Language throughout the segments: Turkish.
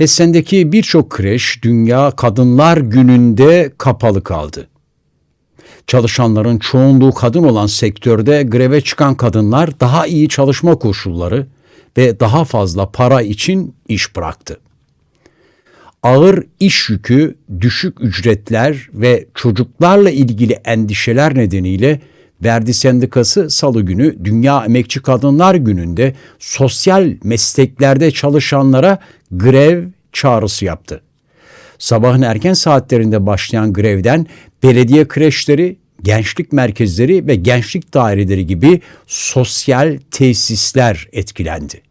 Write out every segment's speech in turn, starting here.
Hessen'deki birçok kreş Dünya Kadınlar Günü'nde kapalı kaldı. Çalışanların çoğunluğu kadın olan sektörde greve çıkan kadınlar daha iyi çalışma koşulları ve daha fazla para için iş bıraktı. Ağır iş yükü, düşük ücretler ve çocuklarla ilgili endişeler nedeniyle Verdi Sendikası Salı günü Dünya Emekçi Kadınlar Günü'nde sosyal mesleklerde çalışanlara grev çağrısı yaptı. Sabahın erken saatlerinde başlayan grevden belediye kreşleri, gençlik merkezleri ve gençlik daireleri gibi sosyal tesisler etkilendi.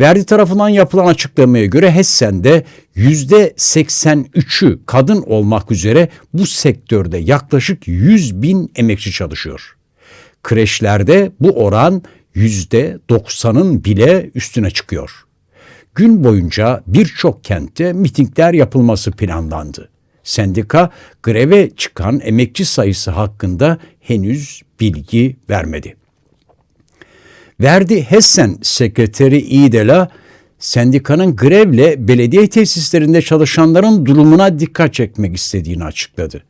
Verdi tarafından yapılan açıklamaya göre Hessen'de %83'ü kadın olmak üzere bu sektörde yaklaşık 100 bin emekçi çalışıyor. Kreşlerde bu oran %90'ın bile üstüne çıkıyor. Gün boyunca birçok kentte mitingler yapılması planlandı. Sendika greve çıkan emekçi sayısı hakkında henüz bilgi vermedi. Verdi Hessen Sekreteri İdela, sendikanın grevle belediye tesislerinde çalışanların durumuna dikkat çekmek istediğini açıkladı.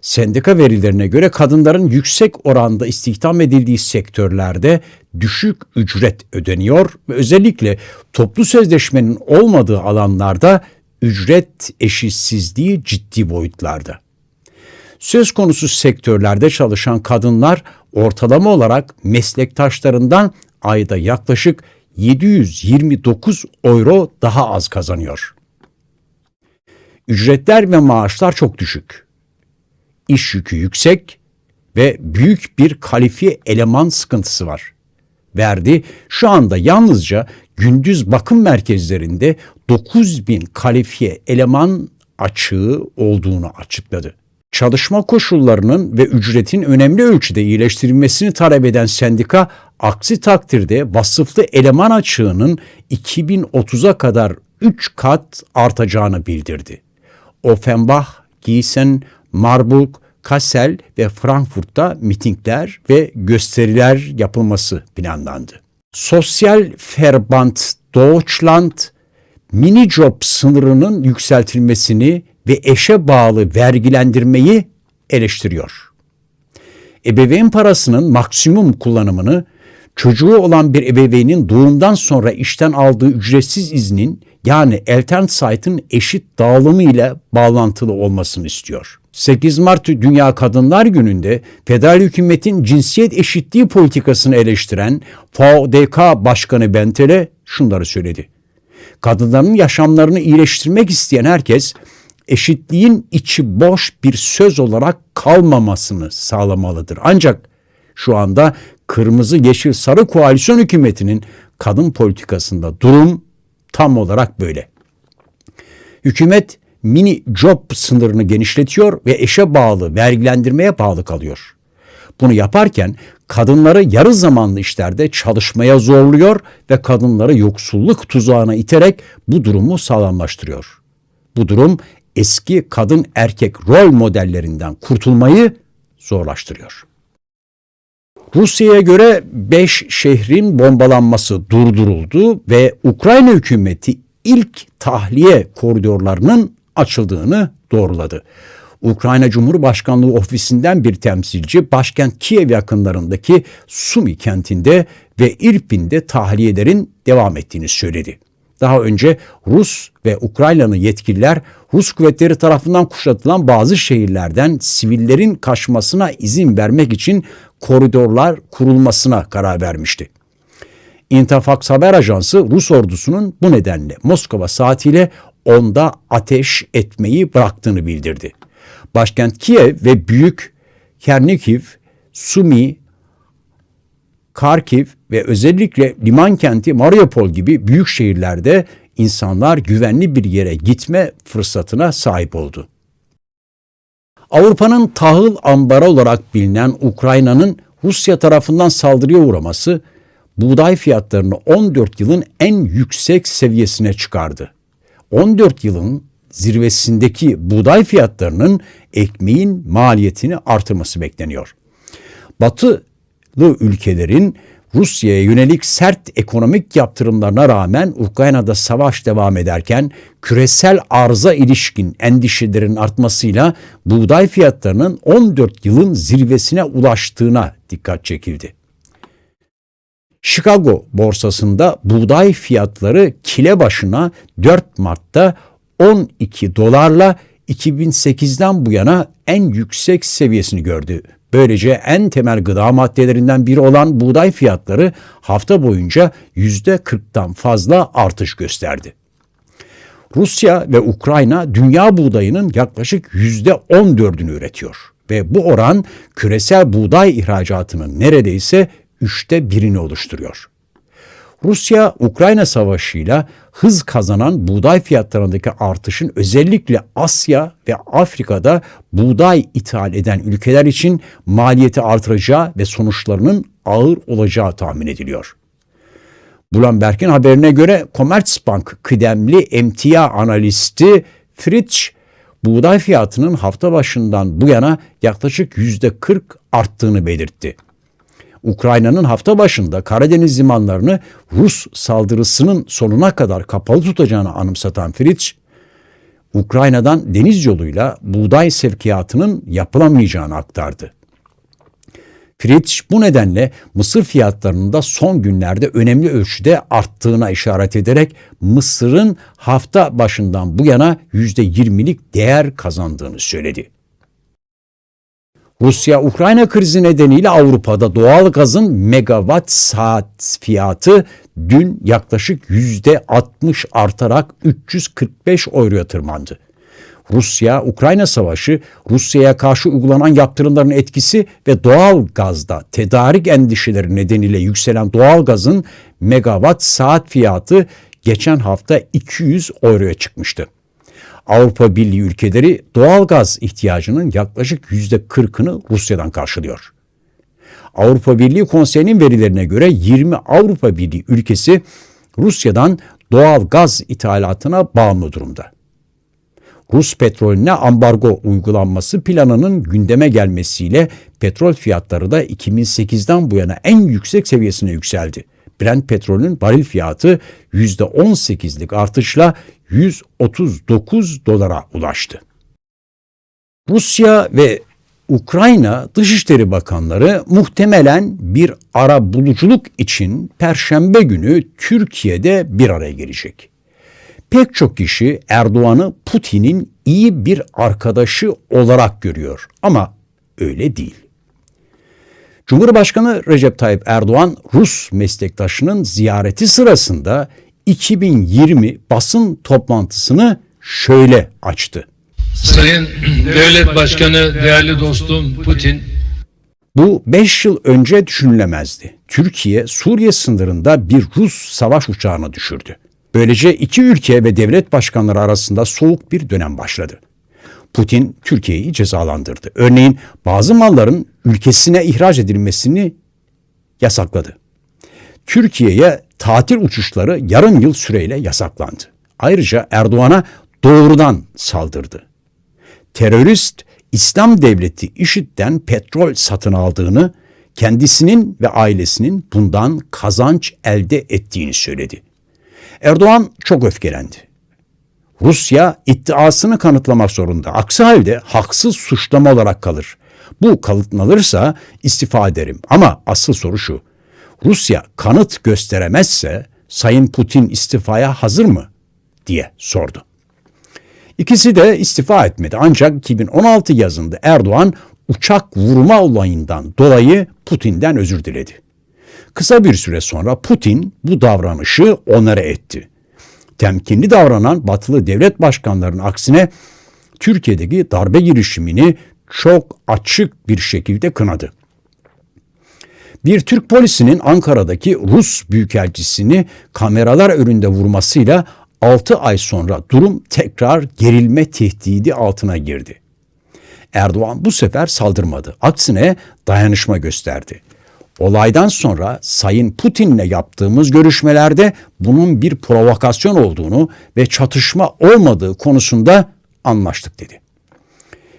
Sendika verilerine göre kadınların yüksek oranda istihdam edildiği sektörlerde düşük ücret ödeniyor ve özellikle toplu sözleşmenin olmadığı alanlarda ücret eşitsizliği ciddi boyutlarda. Söz konusu sektörlerde çalışan kadınlar ortalama olarak meslektaşlarından ayda yaklaşık 729 euro daha az kazanıyor. Ücretler ve maaşlar çok düşük. İş yükü yüksek ve büyük bir kalifiye eleman sıkıntısı var. Verdi şu anda yalnızca gündüz bakım merkezlerinde 9000 kalifiye eleman açığı olduğunu açıkladı çalışma koşullarının ve ücretin önemli ölçüde iyileştirilmesini talep eden sendika, aksi takdirde vasıflı eleman açığının 2030'a kadar 3 kat artacağını bildirdi. Offenbach, Gießen, Marburg, Kassel ve Frankfurt'ta mitingler ve gösteriler yapılması planlandı. Sosyal Verband Deutschland, mini job sınırının yükseltilmesini ve eşe bağlı vergilendirmeyi eleştiriyor. Ebeveyn parasının maksimum kullanımını çocuğu olan bir ebeveynin doğumdan sonra işten aldığı ücretsiz iznin yani Elternszeit'in eşit dağılımı ile bağlantılı olmasını istiyor. 8 Mart Dünya Kadınlar Günü'nde federal hükümetin cinsiyet eşitliği politikasını eleştiren FADK Başkanı Bentele şunları söyledi. Kadınların yaşamlarını iyileştirmek isteyen herkes eşitliğin içi boş bir söz olarak kalmamasını sağlamalıdır. Ancak şu anda kırmızı yeşil sarı koalisyon hükümetinin kadın politikasında durum tam olarak böyle. Hükümet mini job sınırını genişletiyor ve eşe bağlı vergilendirmeye bağlı kalıyor. Bunu yaparken kadınları yarı zamanlı işlerde çalışmaya zorluyor ve kadınları yoksulluk tuzağına iterek bu durumu sağlamlaştırıyor. Bu durum eski kadın erkek rol modellerinden kurtulmayı zorlaştırıyor. Rusya'ya göre 5 şehrin bombalanması durduruldu ve Ukrayna hükümeti ilk tahliye koridorlarının açıldığını doğruladı. Ukrayna Cumhurbaşkanlığı ofisinden bir temsilci başkent Kiev yakınlarındaki Sumi kentinde ve İrpin'de tahliyelerin devam ettiğini söyledi. Daha önce Rus ve Ukraynalı yetkililer Rus kuvvetleri tarafından kuşatılan bazı şehirlerden sivillerin kaçmasına izin vermek için koridorlar kurulmasına karar vermişti. Interfax haber ajansı Rus ordusunun bu nedenle Moskova saatiyle onda ateş etmeyi bıraktığını bildirdi. Başkent Kiev ve büyük Kernikiv, Sumi, Karkiv ve özellikle liman kenti Mariupol gibi büyük şehirlerde insanlar güvenli bir yere gitme fırsatına sahip oldu. Avrupa'nın tahıl ambarı olarak bilinen Ukrayna'nın Rusya tarafından saldırıya uğraması buğday fiyatlarını 14 yılın en yüksek seviyesine çıkardı. 14 yılın zirvesindeki buğday fiyatlarının ekmeğin maliyetini artırması bekleniyor. Batılı ülkelerin Rusya'ya yönelik sert ekonomik yaptırımlarına rağmen Ukrayna'da savaş devam ederken küresel arıza ilişkin endişelerin artmasıyla buğday fiyatlarının 14 yılın zirvesine ulaştığına dikkat çekildi. Chicago borsasında buğday fiyatları kile başına 4 Mart'ta 12 dolarla 2008'den bu yana en yüksek seviyesini gördü. Böylece en temel gıda maddelerinden biri olan buğday fiyatları hafta boyunca %40'tan fazla artış gösterdi. Rusya ve Ukrayna dünya buğdayının yaklaşık %14'ünü üretiyor ve bu oran küresel buğday ihracatının neredeyse üçte birini oluşturuyor. Rusya-Ukrayna savaşıyla hız kazanan buğday fiyatlarındaki artışın özellikle Asya ve Afrika'da buğday ithal eden ülkeler için maliyeti artıracağı ve sonuçlarının ağır olacağı tahmin ediliyor. Bloomberg'in haberine göre Commerzbank kıdemli emtia analisti Fritz buğday fiyatının hafta başından bu yana yaklaşık yüzde 40 arttığını belirtti. Ukrayna'nın hafta başında Karadeniz limanlarını Rus saldırısının sonuna kadar kapalı tutacağını anımsatan Fritz, Ukrayna'dan deniz yoluyla buğday sevkiyatının yapılamayacağını aktardı. Fritz bu nedenle mısır fiyatlarının da son günlerde önemli ölçüde arttığına işaret ederek mısırın hafta başından bu yana %20'lik değer kazandığını söyledi. Rusya-Ukrayna krizi nedeniyle Avrupa'da doğal gazın megawatt saat fiyatı dün yaklaşık yüzde 60 artarak 345 euroya tırmandı. Rusya-Ukrayna savaşı, Rusya'ya karşı uygulanan yaptırımların etkisi ve doğal gazda tedarik endişeleri nedeniyle yükselen doğal gazın megawatt saat fiyatı geçen hafta 200 euroya çıkmıştı. Avrupa Birliği ülkeleri doğal gaz ihtiyacının yaklaşık yüzde 40'ını Rusya'dan karşılıyor. Avrupa Birliği Konseyi'nin verilerine göre 20 Avrupa Birliği ülkesi Rusya'dan doğal gaz ithalatına bağımlı durumda. Rus petrolüne ambargo uygulanması planının gündeme gelmesiyle petrol fiyatları da 2008'den bu yana en yüksek seviyesine yükseldi. Brent petrolün varil fiyatı %18'lik artışla 139 dolara ulaştı. Rusya ve Ukrayna Dışişleri Bakanları muhtemelen bir ara buluculuk için Perşembe günü Türkiye'de bir araya gelecek. Pek çok kişi Erdoğan'ı Putin'in iyi bir arkadaşı olarak görüyor ama öyle değil. Cumhurbaşkanı Recep Tayyip Erdoğan Rus meslektaşının ziyareti sırasında 2020 basın toplantısını şöyle açtı. Sayın Devlet Başkanı, değerli dostum Putin, Bu 5 yıl önce düşünülemezdi. Türkiye Suriye sınırında bir Rus savaş uçağını düşürdü. Böylece iki ülke ve devlet başkanları arasında soğuk bir dönem başladı. Putin Türkiye'yi cezalandırdı. Örneğin bazı malların ülkesine ihraç edilmesini yasakladı. Türkiye'ye tatil uçuşları yarım yıl süreyle yasaklandı. Ayrıca Erdoğan'a doğrudan saldırdı. Terörist İslam Devleti IŞİD'den petrol satın aldığını, kendisinin ve ailesinin bundan kazanç elde ettiğini söyledi. Erdoğan çok öfkelendi. Rusya iddiasını kanıtlamak zorunda. Aksi halde haksız suçlama olarak kalır. Bu kanıtlanırsa istifa ederim. Ama asıl soru şu. Rusya kanıt gösteremezse Sayın Putin istifaya hazır mı diye sordu. İkisi de istifa etmedi ancak 2016 yazında Erdoğan uçak vurma olayından dolayı Putin'den özür diledi. Kısa bir süre sonra Putin bu davranışı onara etti. Temkinli davranan batılı devlet başkanlarının aksine Türkiye'deki darbe girişimini çok açık bir şekilde kınadı. Bir Türk polisinin Ankara'daki Rus büyükelçisini kameralar önünde vurmasıyla 6 ay sonra durum tekrar gerilme tehdidi altına girdi. Erdoğan bu sefer saldırmadı. Aksine dayanışma gösterdi. Olaydan sonra Sayın Putin'le yaptığımız görüşmelerde bunun bir provokasyon olduğunu ve çatışma olmadığı konusunda anlaştık dedi.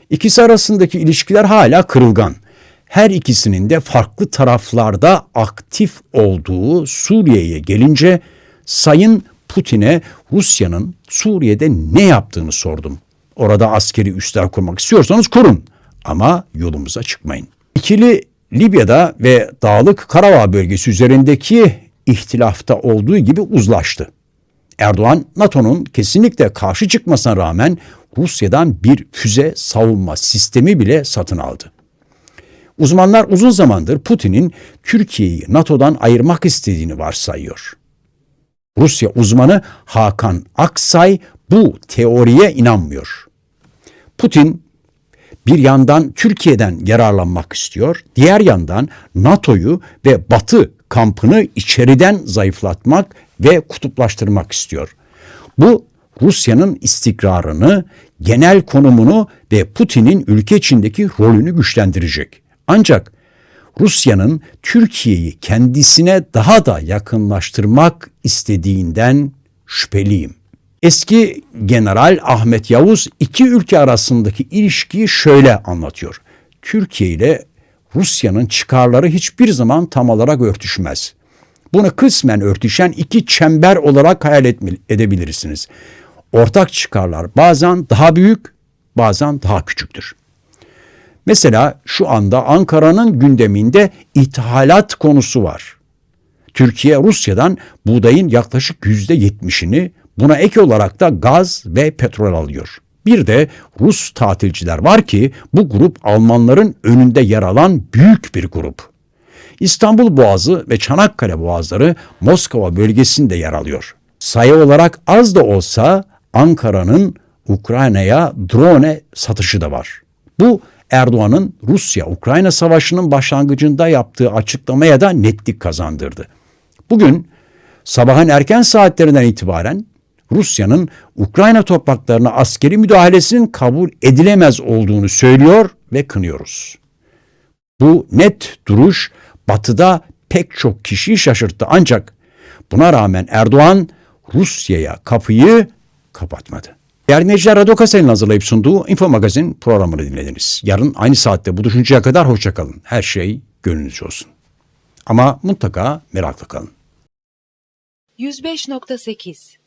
İkisi arasındaki ilişkiler hala kırılgan. Her ikisinin de farklı taraflarda aktif olduğu Suriye'ye gelince Sayın Putin'e Rusya'nın Suriye'de ne yaptığını sordum. Orada askeri üsler kurmak istiyorsanız kurun ama yolumuza çıkmayın. İkili Libya'da ve Dağlık Karabağ bölgesi üzerindeki ihtilafta olduğu gibi uzlaştı. Erdoğan NATO'nun kesinlikle karşı çıkmasına rağmen Rusya'dan bir füze savunma sistemi bile satın aldı. Uzmanlar uzun zamandır Putin'in Türkiye'yi NATO'dan ayırmak istediğini varsayıyor. Rusya uzmanı Hakan Aksay bu teoriye inanmıyor. Putin bir yandan Türkiye'den yararlanmak istiyor, diğer yandan NATO'yu ve Batı kampını içeriden zayıflatmak ve kutuplaştırmak istiyor. Bu Rusya'nın istikrarını, genel konumunu ve Putin'in ülke içindeki rolünü güçlendirecek. Ancak Rusya'nın Türkiye'yi kendisine daha da yakınlaştırmak istediğinden şüpheliyim. Eski General Ahmet Yavuz iki ülke arasındaki ilişkiyi şöyle anlatıyor. Türkiye ile Rusya'nın çıkarları hiçbir zaman tam olarak örtüşmez. Bunu kısmen örtüşen iki çember olarak hayal edebilirsiniz. Ortak çıkarlar bazen daha büyük, bazen daha küçüktür. Mesela şu anda Ankara'nın gündeminde ithalat konusu var. Türkiye Rusya'dan buğdayın yaklaşık yüzde yetmişini buna ek olarak da gaz ve petrol alıyor. Bir de Rus tatilciler var ki bu grup Almanların önünde yer alan büyük bir grup. İstanbul Boğazı ve Çanakkale Boğazları Moskova bölgesinde yer alıyor. Sayı olarak az da olsa Ankara'nın Ukrayna'ya drone satışı da var. Bu Erdoğan'ın Rusya-Ukrayna savaşının başlangıcında yaptığı açıklamaya da netlik kazandırdı. Bugün sabahın erken saatlerinden itibaren Rusya'nın Ukrayna topraklarına askeri müdahalesinin kabul edilemez olduğunu söylüyor ve kınıyoruz. Bu net duruş Batı'da pek çok kişiyi şaşırttı ancak buna rağmen Erdoğan Rusya'ya kapıyı kapatmadı. Değerli dinleyiciler Radyo Kasel'in hazırlayıp sunduğu Info Magazin programını dinlediniz. Yarın aynı saatte buluşuncaya kadar hoşçakalın. Her şey gönlünüzce olsun. Ama mutlaka meraklı kalın. 105.8